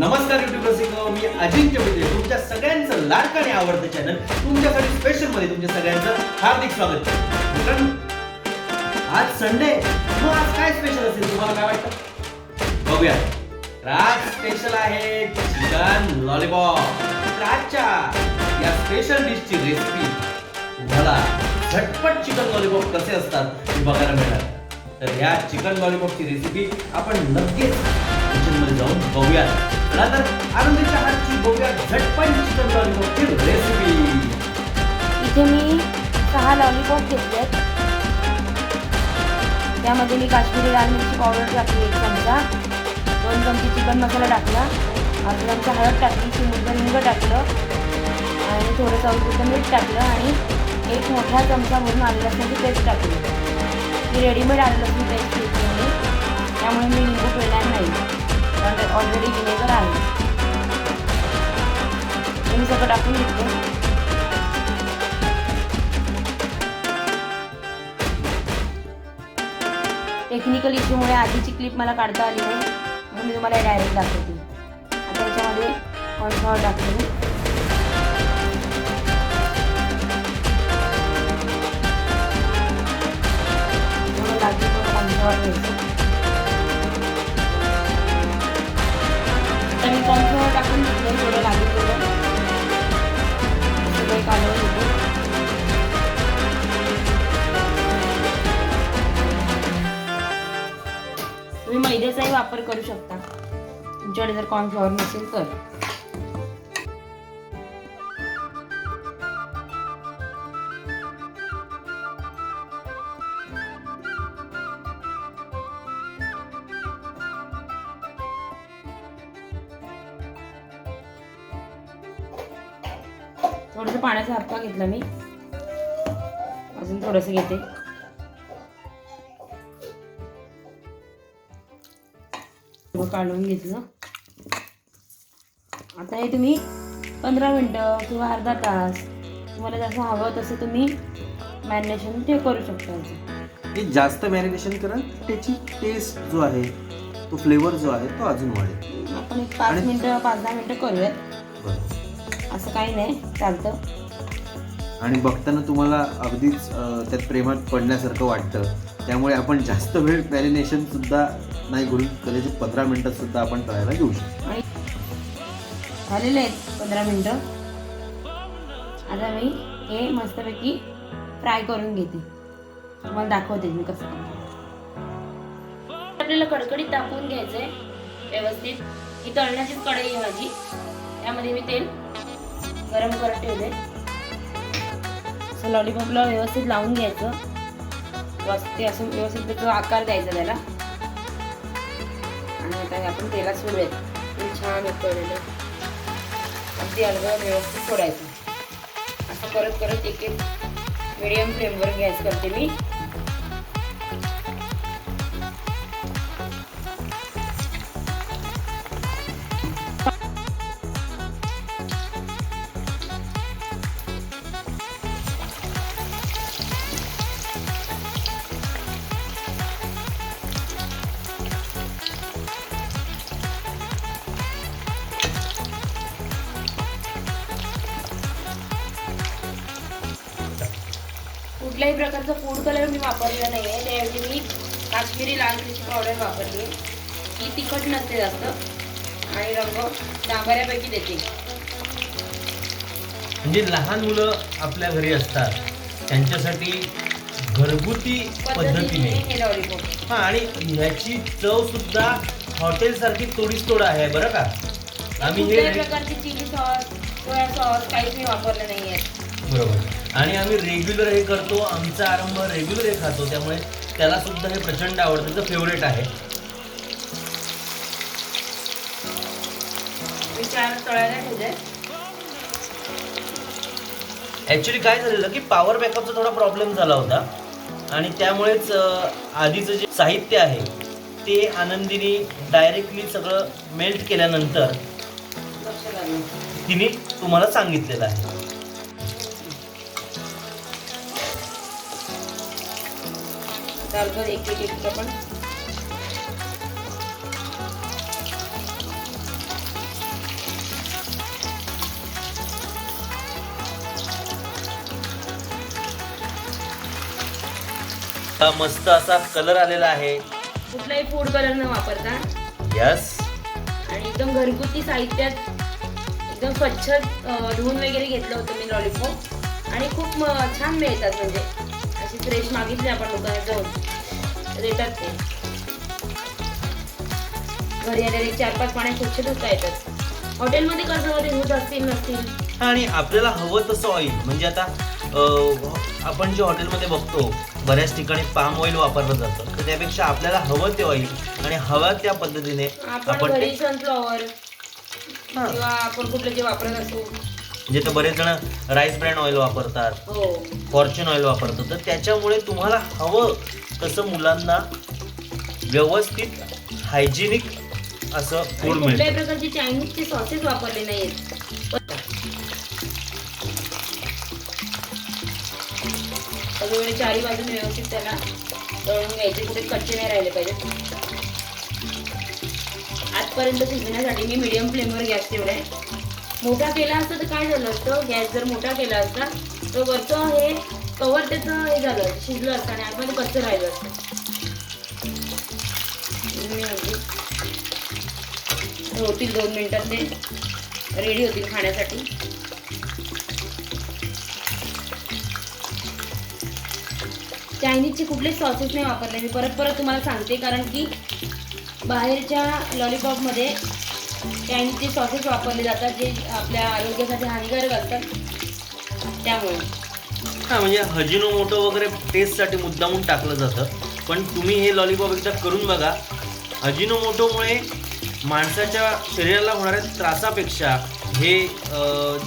नमस्कार युट्यूब रसिक मी अजिंक्य मित्रे तुमच्या सगळ्यांचं लाडकं आणि आवडतं चॅनल तुमच्यासाठी स्पेशलमध्ये तुमच्या सगळ्यांचं हार्दिक स्वागत मित्रांनो आज संडे मग आज काय स्पेशल असेल? तुम्हाला काय वाटतं? बघूया. आज स्पेशल आहे चिकन लॉलीपॉप तर आजच्या या स्पेशल डिशची रेसिपी तुम्हाला झटपट चिकन लॉलीपॉप कसे असतात हे बघायला मिळणार. तर ह्या चिकन लॉलीपॉपची रेसिपी आपण नक्कीच किचनमध्ये जाऊन बघूया चला तर आनंदीच्या हातची बघूया झटपट चिकन लॉलीपॉपची रेसिपी इथे मी सहा लॉलीपॉप घेतले त्यामध्ये मी काश्मीरी लाल मिरची पावडर टाकली एक चमचा. दोन चमचे चिकन मसाला टाकला. अर्धा चमचा हळद टाकली चिमूटभर हिंग टाकलं. आणि थोडं चौथीचं मीठ टाकलं आणि एक मोठा चमचा भरून आलं लसणाची पेस्ट टाकली. ही रेडीमेड आलं लसूण पेस्ट घेतली मी. त्यामुळे मी लिंबू पिळणार नाही. ऑलरेडी विनेगर आहे मी सगळं टाकून घेतलं टेक्निकल इश्यूमुळे आधीची क्लिप मला काढता आली नाही म्हणून मी तुम्हाला डायरेक्ट दाखवते आता याच्यामध्ये कॉर्नफ्लॉवर टाकते मी थोडं कॉर्नफ्लॉवर घ्यायचं आता टाकून घेतलं थोडं लागेल थोडं सगळे कालवून होतं तुम्ही मैद्याचाही वापर करू शकता. तुमच्याकडे जर कॉर्नफ्लॉवर नसेल तर. थोडंसं पाण्याचा हापका घेतला मी. अजून थोडंसं घेते. काढून घेतलं. आता हे तुम्ही पंधरा मिनटं किंवा अर्धा तास तुम्हाला जसं हवं तसं तुम्ही मॅरिनेशन ते करू शकता. हे जास्त मॅरिनेशन करा. त्याची टेस्ट जो आहे तो फ्लेवर जो आहे तो अजून वाढेल. आपण एक पाच मिनटं पाच दहा मिनटं करूयात. बरं. असं काही नाही चालतं. आणि बघताना तुम्हाला अगदीच त्यात प्रेमात पडण्यासारखं वाटतं. त्यामुळे आपण जास्त वेळ मॅरिनेशन सुद्धा नाही करून कदाचित पंधरा मिनिटात सुद्धा आपण तळायला घेऊ शकतो. आणि झालेले आहेत पंधरा मिनटं. आता मी हे मस्तपैकी फ्राय करून घेते. तुम्हाला दाखवते मी कसं आपल्याला कडकडीत तापवून घ्यायचंय व्यवस्थित. ही तळण्याचीच कढई आहे माझी. त्यामध्ये मी तेल गरम करत ठेवले. असं लॉलीपॉपला व्यवस्थित लावून घ्यायचं. बस ते असं व्यवस्थित त्याचा आकार द्यायचा त्याला. आणि आता आपण तेला सोडूयात ते छान उकळलेलं अगदी अलगद व्यवस्थित सोडायचं असं करत करत एक एक मिडियम फ्लेमवर गॅस करते मी. कुठल्याही प्रकारचा फूड कलर मी वापरलेला नाही आहे त्याऐवजी मी काश्मीरी लाल मिरची पावडर वापरली. ही तिखट नसते जास्त. आणि रंग डांबऱ्यापैकी देते. म्हणजे लहान मुलं आपल्या घरी असतात. त्यांच्यासाठी घरगुती पद्धतीने. हे लॉलीपॉप हा आणि ह्याची चव सुद्धा हॉटेल सारखी तोडीस तोड आहे बरं का? आम्ही हे प्रकारची चिली सॉस सोया सॉस काहीच मी वापरलं नाही आहे बरोबर. आणि आम्ही रेग्युलर हे करतो आमचा आरंभ रेग्युलर हे खातो त्यामुळे त्याला सुद्धा हे प्रचंड आवडतं. त्याचं फेवरेट आहे. ॲक्च्युली काय झालेलं की पॉवर बॅकअपचा थोडा प्रॉब्लेम झाला होता. आणि त्यामुळेच आधीचं जे साहित्य आहे ते आनंदीने डायरेक्टली सगळं मेल्ट केल्यानंतर तिने तुम्हाला सांगितलेलं आहे. सालभर एक एक एक आपण. मस्त असा कलर आलेला आहे. कुठलाही फूड कलर न वापरता. यस आणि एकदम घरगुती साहित्यात एकदम स्वच्छ धुवून वगैरे घेतलं होतं मी लॉलीपॉप आणि खूप छान मिळतात म्हणजे. फ्रेश मागितली आपण दुकानात जाऊन. देतात ते. घरी आलेले चार पाच पाण्यात स्वच्छ धुता येतात. हॉटेलमध्ये कसं मध्ये धुत असतील नसतील? आणि आपल्याला हवं तसं ऑइल म्हणजे आता अं, आपण जे हॉटेलमध्ये बघतो बऱ्याच ठिकाणी पाम ऑइल वापरलं जातं. तर त्यापेक्षा आपल्याला हवं ते ऑइल आणि हवं त्या पद्धतीने आपण आपण घरी ते सनफ्लॉवर हा. किंवा आपण कुठलं जे वापरत असू. म्हणजे तर बरेच जण राईस ब्रँड ऑइल वापरतात. हो. फॉर्च्यून ऑइल वापरतात. तर त्याच्यामुळे तुम्हाला हवं तसं मुलांना व्यवस्थित हायजिनिक असं आणि फूड कुठल्याही मिळतं प्रकारचे चायनीजचे सॉसेस वापरले नाहीत सगळीकडे चारी बाजूने व्यवस्थित त्याला तळून घ्यायचे कुठे कच्चे नाही राहिले पाहिजे. आजपर्यंत शिजण्यासाठी मी मिडियम फ्लेमवर गॅस ठेवलाय. मोठा केला असता तर काय झालं असतं? गॅस जर मोठा केला असता तर वरचं हे कवर त्याचं हे झालं असतं, शिजलं असतं आणि आतमध्ये कच्चं राहिलं असतं. होतील दोन मिनिटात ते रेडी होतील खाण्यासाठी. चायनीजचे कुठलेच सॉसेस नाही वापरले मी परत परत तुम्हाला सांगते कारण की बाहेरच्या लॉलीपॉपमध्ये चायनीजचे सॉसेस वापरले जातात जे आपल्या आरोग्यासाठी हानिकारक असतात. त्यामुळे. हा म्हणजे हजिनो मोटो वगैरे टेस्टसाठी मुद्दामून टाकलं जातं. पण तुम्ही हे लॉलीपॉप एकदा करून बघा. हजिनो मोटोमुळे माणसाच्या शरीराला होणाऱ्या त्रासापेक्षा हे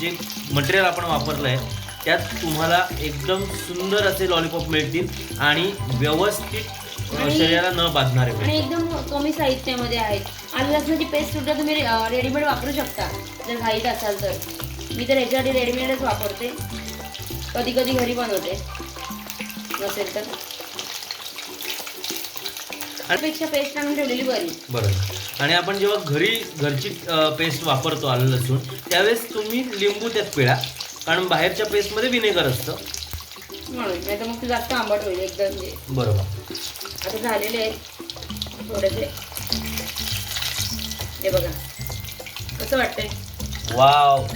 जे मटेरियल आपण वापरलं आहे त्यात तुम्हाला एकदम सुंदर असे लॉलीपॉप मिळतील आणि व्यवस्थित शरीराला न बांधणारे आणि एकदम कमी साहित्यामध्ये आहेत. आलं लसणाची पेस्ट सुद्धा तुम्ही रेडीमेड वापरू शकता. जर घाईत असाल तर. मी तर ह्याच्यासाठी रेडीमेडच वापरते. कधी कधी घरी बनवते. नसेल तर. पेस्ट आणून ठेवलेली बरी. बरोबर. आणि आपण जेव्हा घरी घरची पेस्ट वापरतो आलं लसूण त्यावेळेस तुम्ही लिंबू त्यात पिळा. कारण बाहेरच्या पेस्टमध्ये विनेगर असतं. म्हणून. नाही तर मग जास्त आंबट होईल एकदम बरोबर. आता झालेले आहेत. थोडेसे. हे बघा. कसं वाटतंय? वाव.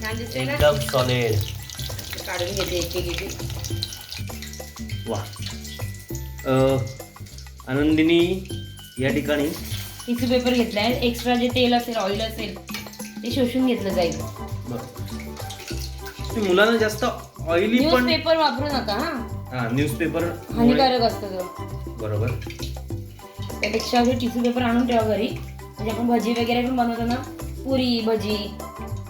छान दिसतंय ना? एकदम सॉलिड काढून घेते एक एक वा अ, आनंदिनी या ठिकाणी टिश्यू पेपर घेतलाय. एक्स्ट्रा जे तेल असेल ऑइल असेल ते शोषून घेतलं जाईल. मुलांना जास्त ऑइली न्यूज पण पेपर वापरू नका हा. हा न्यूजपेपर हानिकारक असतो तो. बरोबर. त्यापेक्षा टिश्यू पेपर आणून ठेवा घरी म्हणजे आपण भजी वगैरे पण बनवतो ना पुरी भजी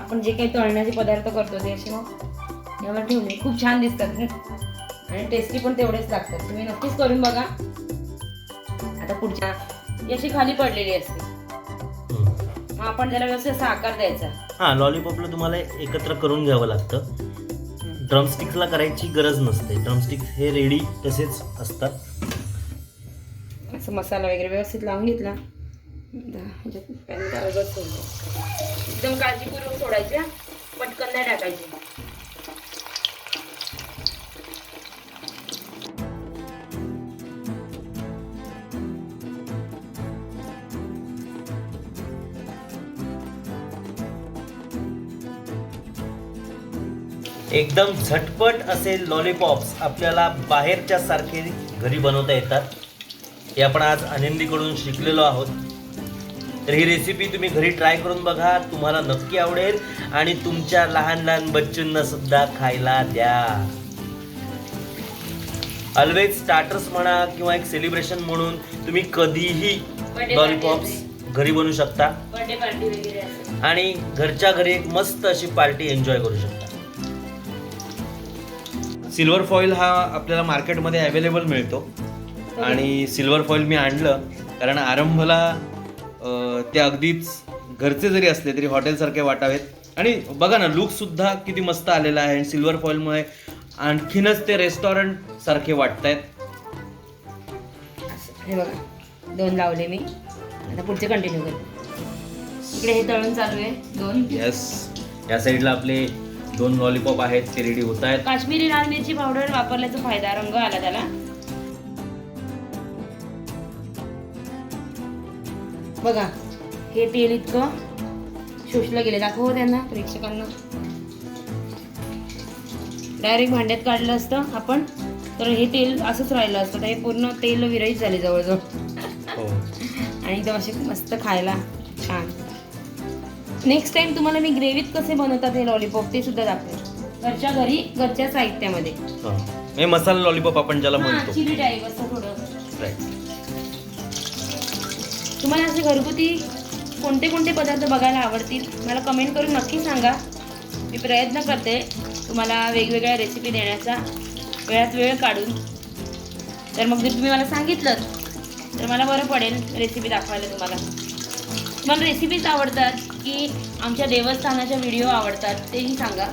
आपण जे काही तळण्याचे पदार्थ करतो ते असे मग यावर ठेवले. खूप छान दिसतात. आणि टेस्टी पण तेवढेच लागतात. तुम्ही नक्कीच करून बघा. आता पुढच्या ही अशी खाली पडलेली असते. मग आपण त्याला व्यवस्थित असा आकार द्यायचा. हा लॉलीपॉपला तुम्हाला एकत्र करून घ्यावं लागतं. ड्रमस्टिक्सला करायची गरज नसते. ड्रमस्टिक्स हे रेडी तसेच असतात. असं मसाला वगैरे व्यवस्थित लावून घेतला. म्हणजे एकदम काळजीपूर्वक सोडायच्या पटकन नाही टाकायची. एकदम झटपट असे लॉलीपॉप्स आपल्याला बाहेरच्या सारखे घरी बनवता येतात. हे आपण आज आनंदीकडून शिकलेलो आहोत. तर ही रेसिपी तुम्ही घरी ट्राय करून बघा. तुम्हाला नक्की आवडेल आणि तुमच्या लहान लहान बच्चूंना सुद्धा खायला द्या. ऑलवेज स्टार्टर्स म्हणा किंवा एक सेलिब्रेशन म्हणून तुम्ही कधीही लॉलीपॉप्स घरी बनवू शकता. आणि घरच्या घरी एक मस्त अशी पार्टी एन्जॉय करू शकता. सिल्वर फॉईल हा आपल्याला मार्केटमध्ये अवेलेबल मिळतो. आणि सिल्वर फॉईल मी आणलं कारण आरंभला ते अगदीच घरचे जरी असले तरी हॉटेलसारखे वाटावेत. आणि बघा ना लुक सुद्धा किती मस्त आलेला आहे. आणि सिल्वर फॉईलमुळे आणखीनच ते रेस्टॉरंट सारखे वाटत आहेत हे बघा दोन लावले मी. आता पुढचे कंटिन्यू करू. इकडे हे तळून चालू आहे दोन. येस या साईडला आपले दोन लॉलीपॉप आहेत ते रेडी होत आहेत. काश्मीरी लाल मिरची पावडर वापरल्याचा फायदा रंग आला त्याला. बघा हे तेल इतकं शोषलं गेलं दाखव त्यांना प्रेक्षकांना. डायरेक्ट भांड्यात काढलं असतं आपण तर हे तेल असंच राहिलं असतं. हे पूर्ण तेल विरहित झाले जवळजवळ. हो. आणि एकदम असे मस्त खायला छान. नेक्स्ट टाइम तुम्हाला मी ग्रेव्हीत कसे बनवतात हे लॉलीपॉप ते सुद्धा दाखवेन. घरच्या घरी घरच्या साहित्यामध्ये. हे. मसाला लॉलीपॉप आपण ज्याला हा म्हणतो. चिली टाईप असं थोडं. Right. तुम्हाला असे घरगुती कोणते कोणते पदार्थ बघायला आवडतील मला कमेंट करून नक्की सांगा. मी प्रयत्न करते तुम्हाला वेगवेगळ्या रेसिपी देण्याचा. वेळात वेळ काढून. तर मग जर तुम्ही मला सांगितलं तर मला बरं पडेल रेसिपी दाखवायला तुम्हाला. मला रेसिपीज आवडतात की आमच्या देवस्थानाच्या व्हिडिओ आवडतात तेही सांगा.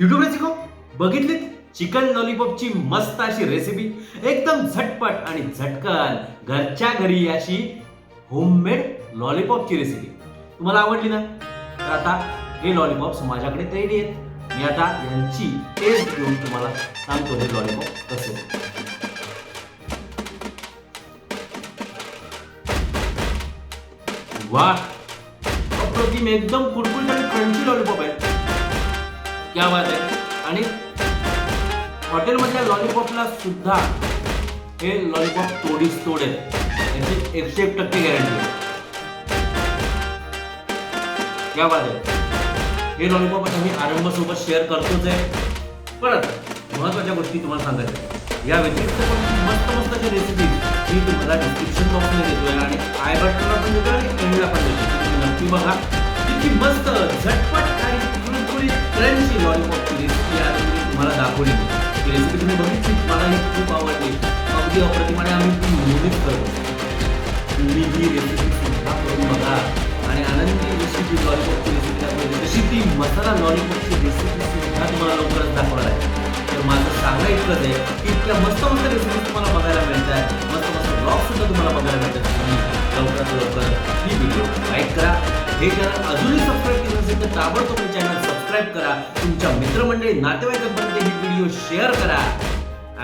युट्यूब शिको बघितलीत? चिकन लॉलीपॉपची मस्त अशी रेसिपी एकदम झटपट आणि झटकन घरच्या घरी अशी होममेड लॉलीपॉपची रेसिपी तुम्हाला आवडली ना? तर आता हे लॉलीपॉप्स माझ्याकडे तयारी आहेत. मी आता यांची टेस्ट घेऊन तुम्हाला सांगतो हे लॉलीपॉप कसे वा! अप्रतिम एकदम कुरकुरीत आणि क्रंची लॉलीपॉप आहे क्या बात आहे. आणि हॉटेलमधल्या लॉलीपॉपला सुद्धा हे लॉलीपॉप तोडीस तोड आहेत. याची एकशे एक टक्के गॅरंटी आहे. क्या बात आहे हे लॉलीपॉप आता मी आरंभसोबत शेअर करतोच आहे. परत महत्त्वाच्या गोष्टी तुम्हाला सांगायच्या या व्यतिरिक्त पण मस्त मस्त अशा रेसिपी मी तुम्हाला डिस्क्रिप्शन बॉक्समध्ये देतो आहे आणि आय बटनला पण देतो आणि एंडला पण देतो तुम्ही नक्की बघा. किती मस्त झटपट आणि कुरकुरीत क्रंची लॉलीपॉपची रेसिपी आज मी तुम्हाला दाखवली. ही रेसिपी तुम्ही बघितली मला ही खूप आवडली. अगदी अप्रतिमाने आम्ही ती नेहमीच करतो. तुम्ही ही रेसिपी सुद्धा करून बघा. आणि आनंदी जशी ती लॉलीपॉपची रेसिपी दाखवली तशी ती मसाला लॉलीपॉपची रेसिपी सुद्धा तुम्हाला लवकरच दाखवणार आहे. तर माझं सांगणं इतकंच आहे की इतक्या मस्त मस्त रेसिपी तुम्हाला बघायला मिळतात. मस्त मस्त ब्लॉग सुद्धा तुम्हाला बघायला मिळतात. तुम्ही लवकरात लवकर ही व्हिडिओ लाईक करा. हे चॅनल अजूनही सबस्क्राईब केलं नसेल तर ताबडतोब चॅनल सबस्क्राईब करा. तुमच्या मित्रमंडळी नातेवाईकांपर्यंत ही व्हिडिओ शेअर करा.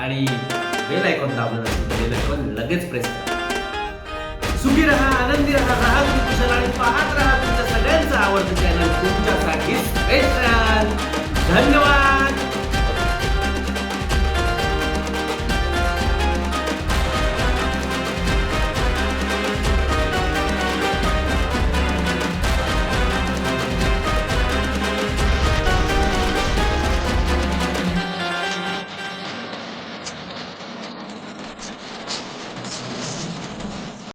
आणि बेल आयकॉन दाबलं नसेल तर बेल आयकॉन लगेच प्रेस करा. सुखी राहा आनंदी राहा राहा तुम्ही कुशल पाहत राहा तुमच्या सगळ्यांचं आवडतं चॅनल तुमच्यासाठी बेस्ट राहा